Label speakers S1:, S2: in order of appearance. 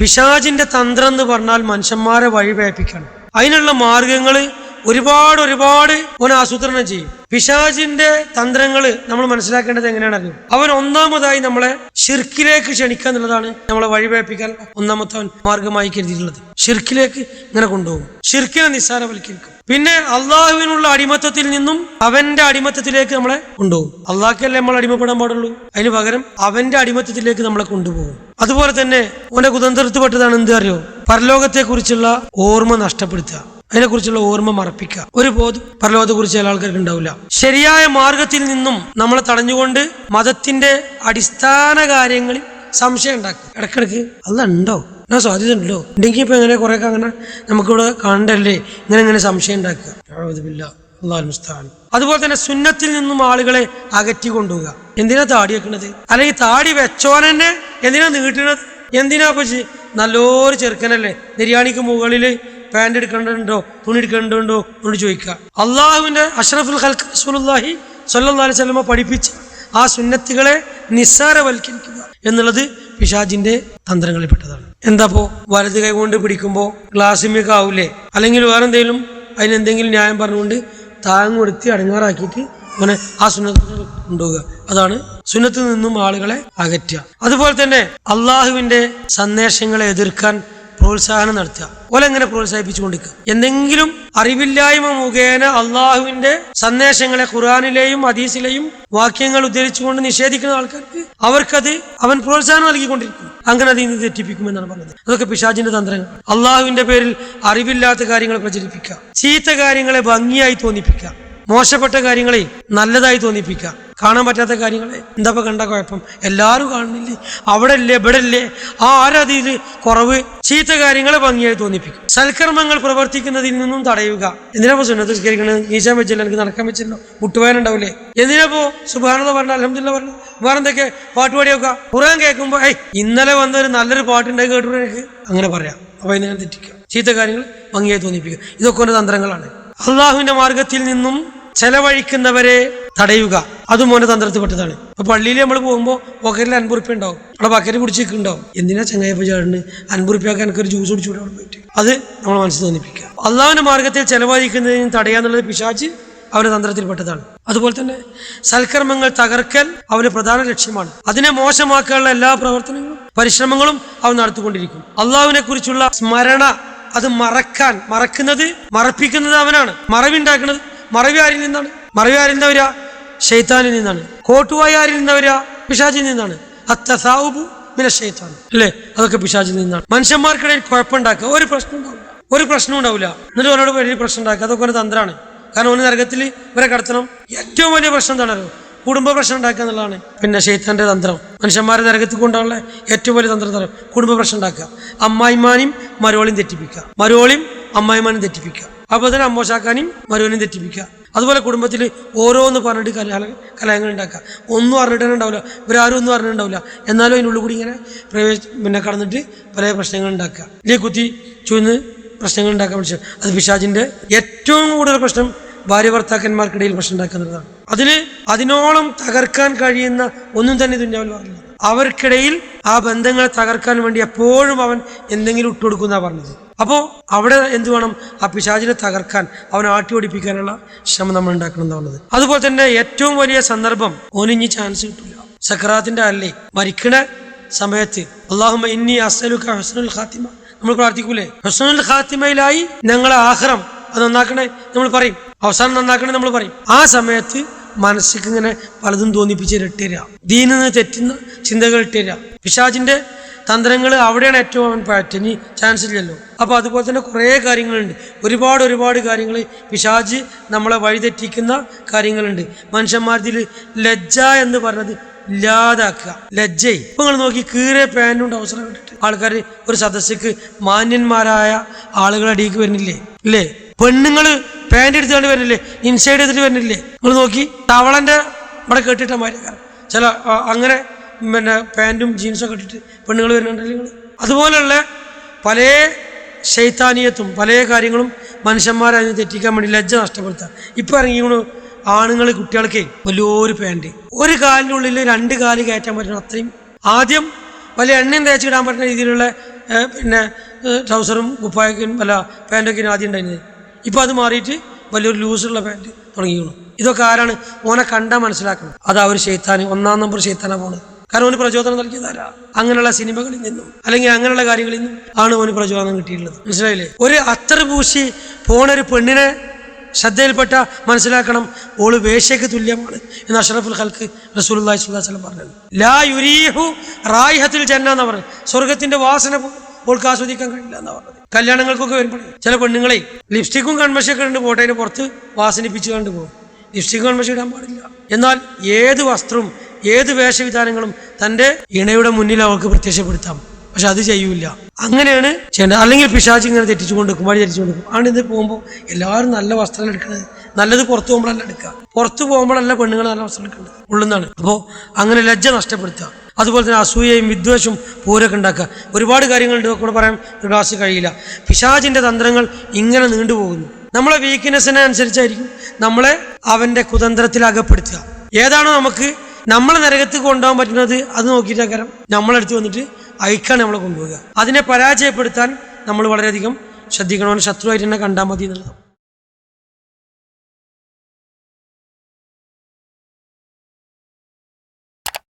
S1: പിശാജിന്റെ തന്ത്രം എന്ന് പറഞ്ഞാൽ മനുഷ്യന്മാരെ വഴിപേപ്പിക്കണം. അതിനുള്ള മാർഗങ്ങൾ ഒരുപാട് ഒരുപാട് ഓൻ ആസൂത്രണം ചെയ്യും. പിശാജിന്റെ തന്ത്രങ്ങൾ നമ്മൾ മനസ്സിലാക്കേണ്ടത് എങ്ങനെയാണ് അവൻ ഒന്നാമതായി നമ്മളെ ഷിർക്കിലേക്ക് ക്ഷണിക്കുക എന്നുള്ളതാണ് നമ്മളെ വഴിപേപ്പിക്കാൻ ഒന്നാമത്തെ അവൻ മാർഗമായി കരുതിയിട്ടുള്ളത്. ഷിർക്കിലേക്ക് ഇങ്ങനെ കൊണ്ടുപോകും. ഷിർക്കിനെ നിസ്സാരവൽക്കരിക്കും. പിന്നെ അള്ളാഹുവിനുള്ള അടിമത്തത്തിൽ നിന്നും അവന്റെ അടിമത്തത്തിലേക്ക് നമ്മളെ കൊണ്ടുപോകും. അള്ളാഹ്ക്കല്ലേ നമ്മൾ അടിമപ്പെടാൻ പാടുള്ളൂ? അതിന് പകരം അവന്റെ അടിമത്തത്തിലേക്ക് നമ്മളെ കൊണ്ടുപോകും. അതുപോലെ തന്നെ ഓന്റെ കുതന്ത്രത്ത് പെട്ടതാണ് എന്ത് അറിയോ? പരലോകത്തെക്കുറിച്ചുള്ള ഓർമ്മ നഷ്ടപ്പെടുത്തുക. അതിനെക്കുറിച്ചുള്ള ഓർമ്മ മറപ്പിക്കുക. ഒരു ബോധം പരലോകത്തെ കുറിച്ച് ചില ആൾക്കാർക്ക് ഉണ്ടാവില്ല. ശരിയായ മാർഗത്തിൽ നിന്നും നമ്മളെ തടഞ്ഞുകൊണ്ട് മതത്തിന്റെ അടിസ്ഥാന കാര്യങ്ങളിൽ സംശയം ഉണ്ടാക്കുക. ഇടക്കിടക്ക് അല്ല ഉണ്ടോ? എന്നാ സാധ്യത ഉണ്ടല്ലോ ഉണ്ടെങ്കിൽ ഇപ്പൊ എങ്ങനെ കുറെ അങ്ങനെ നമുക്കിവിടെ കാണണ്ടല്ലേ? ഇങ്ങനെ ഇങ്ങനെ സംശയം ഉണ്ടാക്കുക. അതുപോലെ തന്നെ സുന്നത്തിൽ നിന്നും ആളുകളെ അകറ്റി കൊണ്ടുപോകുക എന്തിനാ താടി വെക്കണത്? അല്ലെങ്കിൽ താടി വെച്ചോനെന്നെ എന്തിനാ നീട്ടണത്? എന്തിനാ ഇപ്പൊ നല്ലൊരു ചെറുക്കനല്ലേ നിര്യാണിക്ക് മുകളിൽ പാന്റ് എടുക്കേണ്ടതുണ്ടോ? തുണി എടുക്കേണ്ടതുണ്ടോ? എന്നോട് ചോദിക്കുക. അള്ളാഹുവിന്റെ അഷ്റഫുൽ ഹൽക്ക് സ്വല്ലല്ലാഹി അലൈഹി വസല്ലം പഠിപ്പിച്ച ആ സുന്നത്തുകളെ നിസ്സാരവൽക്കരിക്കുക എന്നുള്ളത് പിശാജിന്റെ തന്ത്രങ്ങളിൽപ്പെട്ടതാണ്. എന്താപ്പോ? വലത് കൈ കൊണ്ട് പിടിക്കുമ്പോൾ ഗ്ലാസ്സിമേക്ക് ആവൂലേ? അല്ലെങ്കിൽ വേറെ എന്തെങ്കിലും അതിനെന്തെങ്കിലും ന്യായം പറഞ്ഞുകൊണ്ട് താങ് കൊടുത്ത് അടങ്ങാറാക്കിയിട്ട് അങ്ങനെ ആ സുന്നത്ത് കൊണ്ടുപോവുക. അതാണ് സുന്നത്തിൽ നിന്നും ആളുകളെ അകറ്റുക. അതുപോലെ തന്നെ അള്ളാഹുവിന്റെ സന്ദേശങ്ങളെ എതിർക്കാൻ പ്രോത്സാഹനം നടത്തുക. ഓലെങ്ങനെ പ്രോത്സാഹിപ്പിച്ചുകൊണ്ടിരിക്കുക? എന്തെങ്കിലും അറിവില്ലായ്മ മുഖേന അള്ളാഹുവിന്റെ സന്ദേശങ്ങളെ ഖുറാനിലെയും ഹദീസിലെയും വാക്യങ്ങൾ ഉദ്ധരിച്ചുകൊണ്ട് നിഷേധിക്കുന്ന ആൾക്കാർക്ക് അവർക്കത് അവൻ പ്രോത്സാഹനം നൽകിക്കൊണ്ടിരിക്കും. അങ്ങനെ അതിൽ നിന്ന് തെറ്റിപ്പിക്കുമെന്നാണ് പറഞ്ഞത്. അതൊക്കെ പിശാജിന്റെ തന്ത്രങ്ങൾ. അള്ളാഹുവിന്റെ പേരിൽ അറിവില്ലാത്ത കാര്യങ്ങൾ പ്രചരിപ്പിക്കുക. ചീത്ത കാര്യങ്ങളെ ഭംഗിയായി തോന്നിപ്പിക്കുക. മോശപ്പെട്ട കാര്യങ്ങളെ നല്ലതായി തോന്നിപ്പിക്കുക. കാണാൻ പറ്റാത്ത കാര്യങ്ങളെ. എന്താ കണ്ട കുഴപ്പം? എല്ലാവരും കാണുന്നില്ലേ? അവിടെ അല്ലേ ഇവിടെ അല്ലേ ആ ആരാധീതിൽ കുറവ് ചീത്ത കാര്യങ്ങളെ ഭംഗിയായി തോന്നിപ്പിക്കും. സൽക്കർമ്മങ്ങൾ പ്രവർത്തിക്കുന്നതിൽ നിന്നും തടയുക. എന്തിനാപ്പോ സുന്നത്ത് സ്കരിക്കണത് നീച്ചാൻ വെച്ചില്ല എനിക്ക് നടക്കാൻ വെച്ചില്ലോ ഉണ്ടാവില്ലേ എന്തിനാപ്പോ സുബാനത പറഞ്ഞ അലഹമില്ല പറഞ്ഞു? വേറെന്തൊക്കെ? പാട്ട് പാടി നോക്കുക ഖുറാൻ കേൾക്കുമ്പോ ഏയ് ഇന്നലെ വന്ന ഒരു നല്ലൊരു പാട്ടുണ്ടായി കേട്ടു എനിക്ക് അങ്ങനെ പറയാം. അപ്പൊ ഇതിനെ തെറ്റിക്കുക ചീത്ത കാര്യങ്ങൾ ഭംഗിയായി തോന്നിപ്പിക്കുക ഇതൊക്കെ ഒരു തന്ത്രങ്ങളാണ്. അള്ളാഹുവിന്റെ മാർഗത്തിൽ നിന്നും ചെലവഴിക്കുന്നവരെ തടയുക. അതും മോനെ തന്ത്രത്തിൽപ്പെട്ടതാണ്. ഇപ്പൊ പള്ളിയിൽ നമ്മൾ പോകുമ്പോൾ പോക്കറ്റിൽ അൻപുറുപ്യ ഉണ്ടാവും. അവിടെ ബക്കറ്റ് പിടിച്ചിട്ടുണ്ടാവും എന്തിനാ ചങ്ങായപ്പ ചാടിന് എനിക്ക് എനിക്കൊരു ജ്യൂസ് കുടിച്ചുകൂടെ അവിടെ പോയിട്ട്. അത് നമ്മൾ മനസ്സിൽ തോന്നിപ്പിക്കുക. അള്ളാഹുവിന്റെ മാർഗത്തിൽ ചെലവഴിക്കുന്നതിന് തടയാന്നുള്ളത് പിശാച്ച് അവന്റെ തന്ത്രത്തിൽപ്പെട്ടതാണ്. അതുപോലെ തന്നെ സൽക്കർമ്മങ്ങൾ തകർക്കൽ അവന് പ്രധാന ലക്ഷ്യമാണ്. അതിനെ മോശമാക്കാനുള്ള എല്ലാ പ്രവർത്തനങ്ങളും പരിശ്രമങ്ങളും അവൻ നടത്തിക്കൊണ്ടിരിക്കും. അള്ളാഹുവിനെ കുറിച്ചുള്ള സ്മരണ അത് മറക്കാൻ മറക്കുന്നത് മറപ്പിക്കുന്നത് അവനാണ്. മറവിണ്ടാക്കുന്നത് മറവി ആരിൽ നിന്നാണ്? മറവി ആരിൽ നിന്ന് വരിക? ഷെയ്ത്താനിൽ നിന്നാണ്. കോട്ടുവായ ആരിൽ നിന്നവരാ പിശാചിൽ നിന്നാണ്. അത്തസാവുബു മിന ഷെയ്ത്താൻ അല്ലേ? അതൊക്കെ പിശാചിൽ നിന്നാണ്. മനുഷ്യന്മാർക്കിടയിൽ കുഴപ്പമുണ്ടാക്കുക. ഒരു പ്രശ്നം ഉണ്ടാവില്ല. ഒരു പ്രശ്നം ഉണ്ടാവില്ല. എന്നിട്ട് ഒരാളോട് വലിയ പ്രശ്നം ഉണ്ടാക്കുക. അതൊക്കെ ഒരു തന്ത്രമാണ്. കാരണം ഒന്ന് നരകത്തിൽ ഇവരെ കടത്തണം ഏറ്റവും വലിയ പ്രശ്നം എന്താണല്ലോ കുടുംബ പ്രശ്നം ഉണ്ടാക്കുക എന്നുള്ളതാണ്. പിന്നെ ഷെയ്ത്താന്റെ തന്ത്രം. മനുഷ്യന്മാരെ നരകത്തിൽ കൊണ്ടുള്ള ഏറ്റവും വലിയ തന്ത്രം കുടുംബ പ്രശ്നം ഉണ്ടാക്കുക. അമ്മായിമാനും മരോളിയും തെറ്റിപ്പിക്കുക. മരോളിയും അമ്മായിമാനും തെറ്റിപ്പിക്കുക. അപ്പോൾ തന്നെ അമ്മോശാക്കാനും മരുവനും തെറ്റിപ്പിക്കുക. അതുപോലെ കുടുംബത്തിൽ ഓരോന്ന് പറഞ്ഞിട്ട് കലഹ കലഹങ്ങൾ ഉണ്ടാക്കുക. ഒന്നും അറിഞ്ഞിട്ട് ഉണ്ടാവില്ല. ഇവരാരും ഒന്നും അറിഞ്ഞിട്ടുണ്ടാവില്ല എന്നാലും അതിനുള്ളിൽ കൂടി ഇങ്ങനെ പ്രവേശ പിന്നെ കടന്നിട്ട് പല പ്രശ്നങ്ങൾ ഉണ്ടാക്കുക. ഇല്ലേ കുത്തി ചുവന്ന് പ്രശ്നങ്ങൾ ഉണ്ടാക്കാൻ പഠിച്ചു. അത് പിശാജിന്റെ ഏറ്റവും കൂടുതൽ പ്രശ്നം ഭാര്യ ഭർത്താക്കന്മാർക്കിടയിൽ പ്രശ്നം ഉണ്ടാക്കുന്നതാണ് അതിന് അതിനോളം തകർക്കാൻ കഴിയുന്ന ഒന്നും തന്നെ ദുഞ്ഞാവിൽ പറഞ്ഞില്ല അവർക്കിടയിൽ ആ ബന്ധങ്ങളെ തകർക്കാൻ വേണ്ടി എപ്പോഴും അവൻ എന്തെങ്കിലും ഇട്ടു ഇട്ടുകൊടുക്കുന്ന പറഞ്ഞത്. അപ്പോൾ അവിടെ എന്ത് വേണം? ആ പിശാചിനെ തകർക്കാൻ അവനെ ആട്ടി ഓടിപ്പിക്കാനുള്ള ശ്രമം നമ്മൾ ഉണ്ടാക്കണം എന്ന് പറഞ്ഞത്. അതുപോലെ തന്നെ ഏറ്റവും വലിയ സന്ദർഭം ഓനിഞ്ഞ് ചാൻസ് കിട്ടില്ല സക്രാത്തിന്റെ അല്ലേ? മരിക്കണ സമയത്ത് അള്ളാഹുമ ഇന്നി അസലുക ഹസ്നുൽ ഖാത്തിമ. നമ്മൾ പ്രാർത്ഥിക്കൂലേ? ഹസ്നുൽ ഖാത്തിമയിലായി ഞങ്ങളെ ആഹ്റം അത് നന്നാക്കണേ നമ്മൾ പറയും. അവസാനം നന്നാക്കണേ നമ്മൾ പറയും. ആ സമയത്ത് മനസ്സിക്ക് ഇങ്ങനെ പലതും തോന്നിപ്പിച്ച് ഇട്ടുതരിക ദീനിൽ നിന്ന് തെറ്റുന്ന ചിന്തകൾ ഇട്ടുതരിക പിശാജിന്റെ തന്ത്രങ്ങൾ അവിടെയാണ് ഏറ്റവും അവൻ പറ്റനി ചാൻസ് ഇല്ലല്ലോ. അപ്പോൾ അതുപോലെ തന്നെ കുറേ കാര്യങ്ങളുണ്ട്. ഒരുപാട് ഒരുപാട് കാര്യങ്ങൾ പിശാജ് നമ്മളെ വഴിതെറ്റിക്കുന്ന കാര്യങ്ങളുണ്ട്. മനുഷ്യന്മാരിൽ ലജ്ജ എന്ന് പറഞ്ഞത് ഇല്ലാതാക്കുക. ലജ്ജയെ. ഇപ്പൊ നിങ്ങൾ നോക്കി കീറിയ പാന്റും അവസരം കിട്ടിട്ട് ആൾക്കാർ ഒരു സദസ്സക്ക് മാന്യന്മാരായ അടിയിലേക്ക് വരുന്നില്ലേ? ഇല്ലേ? പെണ്ണുങ്ങൾ പാന്റ് എടുത്തുകൊണ്ട് വരുന്നില്ലേ ഇൻസൈഡ് എടുത്തിട്ട് വരുന്നില്ലേ നിങ്ങൾ നോക്കി തവളന്റെ ഇവിടെ കെട്ടിട്ട മാതിരി. ചില അങ്ങനെ പിന്നെ പാന്റും ജീൻസും ഒക്കെ ഇട്ടിട്ട് പെണ്ണുങ്ങൾ വരുന്നുണ്ടല്ലോ നിങ്ങൾ അതുപോലെയുള്ള പല ശൈത്താനീയത്തും പല കാര്യങ്ങളും മനുഷ്യന്മാരെ അതിന് തെറ്റിക്കാൻ വേണ്ടി ലജ്ജ നഷ്ടപ്പെടുത്തുക ഇപ്പം ഇറങ്ങിക്കണു ആണുങ്ങൾ കുട്ടികൾക്ക് വലിയൊരു പാന്റ്. ഒരു കാലിനുള്ളിൽ രണ്ട് കാൽ കയറ്റാൻ പറ്റണം അത്രയും. ആദ്യം വലിയ എണ്ണയും തേച്ചിടാൻ പറ്റുന്ന രീതിയിലുള്ള പിന്നെ ട്രൗസറും കുപ്പായക്കും അല്ല പാന്റൊക്കെ ആദ്യം ഉണ്ടായിരുന്നത്. ഇപ്പോൾ അത് മാറിയിട്ട് വലിയൊരു ലൂസുള്ള പാന്റ് തുടങ്ങിയിരുന്നു ഇതൊക്കെ ആരാണ്? ഓനെ കണ്ടാൽ മനസ്സിലാക്കണം. അതാ ഒരു ഷെയ്ത്താൻ ഒന്നാം നമ്പർ ഷെയ്ത്താനാ പോണത്. കാരണം ഓന് പ്രചോദനം നൽകിയതാരാ അങ്ങനെയുള്ള സിനിമകളിൽ നിന്നും അല്ലെങ്കിൽ അങ്ങനെയുള്ള കാര്യങ്ങളിൽ നിന്നും ആണ് ഓന് പ്രചോദനം കിട്ടിയിട്ടുള്ളത്. മനസ്സിലായില്ലേ? ഒരു അത്തർ പൂശി പോണ ഒരു പെണ്ണിനെ ശ്രദ്ധയിൽപ്പെട്ട മനസ്സിലാക്കണം ഓൾ വേശ്യക്ക് തുല്യമാണ് എന്ന് അഷറഫുൽ ഖൽക്ക് റസൂലുള്ളാഹി സ്വല്ലല്ലാഹു അലൈഹി വസല്ലം പറഞ്ഞു ലാ യുരീഹു റായിഹത്തിൽ ജന്ന എന്ന് പറഞ്ഞു സ്വർഗത്തിന്റെ വാസന പോ- ഓൾക്ക് ആസ്വദിക്കാൻ കഴിയില്ല എന്നാ പറഞ്ഞത്. കല്യാണങ്ങൾക്കൊക്കെ വരുമ്പോൾ ചില പെണ്ണുങ്ങളെ ലിപ്സ്റ്റിക്കും കൺമഷൊക്കെ ഉണ്ട് കോട്ടയിന് പുറത്ത് വാസനിപ്പിച്ച് കണ്ടു പോകും. ലിപ്സ്റ്റിക് കൺമഷ ഇടാൻ പാടില്ല. എന്നാൽ ഏത് വസ്ത്രവും ഏത് വേഷവിധാനങ്ങളും തന്റെ ഇണയുടെ മുന്നിൽ അവൾക്ക് പ്രത്യക്ഷപ്പെടുത്താം. പക്ഷെ അത് ചെയ്യൂല. അങ്ങനെയാണ് ചെയ്യേണ്ടത്. അല്ലെങ്കിൽ പിശാച്ച് ഇങ്ങനെ തെറ്റിച്ചു കൊണ്ടിരിക്കും വഴി തെറ്റിച്ചു കൊണ്ടിരിക്കും ആണ് ഇത് പോകുമ്പോൾ എല്ലാവരും നല്ല വസ്ത്രം എടുക്കുന്നത് നല്ലത് പുറത്തു പോകുമ്പോഴല്ല എടുക്കുക. പുറത്തു പോകുമ്പോഴല്ല പെണ്ണുങ്ങൾ നല്ല വസ്ത്രം എടുക്കേണ്ടത്. ഉള്ളുന്നാണ്. അപ്പോൾ അങ്ങനെ ലജ്ജ നഷ്ടപ്പെടുത്തുക. അതുപോലെ തന്നെ അസൂയയും വിദ്വേഷവും പൂരൊക്കെ ഉണ്ടാക്കുക. ഒരുപാട് കാര്യങ്ങളുണ്ട് കൂടെ പറയാൻ ക്ലാസ് കഴിയില്ല. പിശാചിന്റെ തന്ത്രങ്ങൾ ഇങ്ങനെ നീണ്ടുപോകുന്നു. നമ്മളെ വീക്ക്നെസ്സിനെ അനുസരിച്ചായിരിക്കും നമ്മളെ അവന്റെ കുതന്ത്രത്തിൽ അകപ്പെടുത്തുക. ഏതാണോ നമുക്ക് നമ്മളെ നരകത്ത് കൊണ്ടുപോകാൻ പറ്റുന്നത് അത് നോക്കിയിട്ടേക്കാരം നമ്മളെടുത്ത് വന്നിട്ട് അയക്കാണ് നമ്മളെ കൊണ്ടുപോകുക അതിനെ പരാജയപ്പെടുത്താൻ നമ്മൾ വളരെയധികം ശ്രദ്ധിക്കണമെന്ന് ശത്രുവായിട്ട് തന്നെ കണ്ടാൽ മതി എന്നുള്ളത്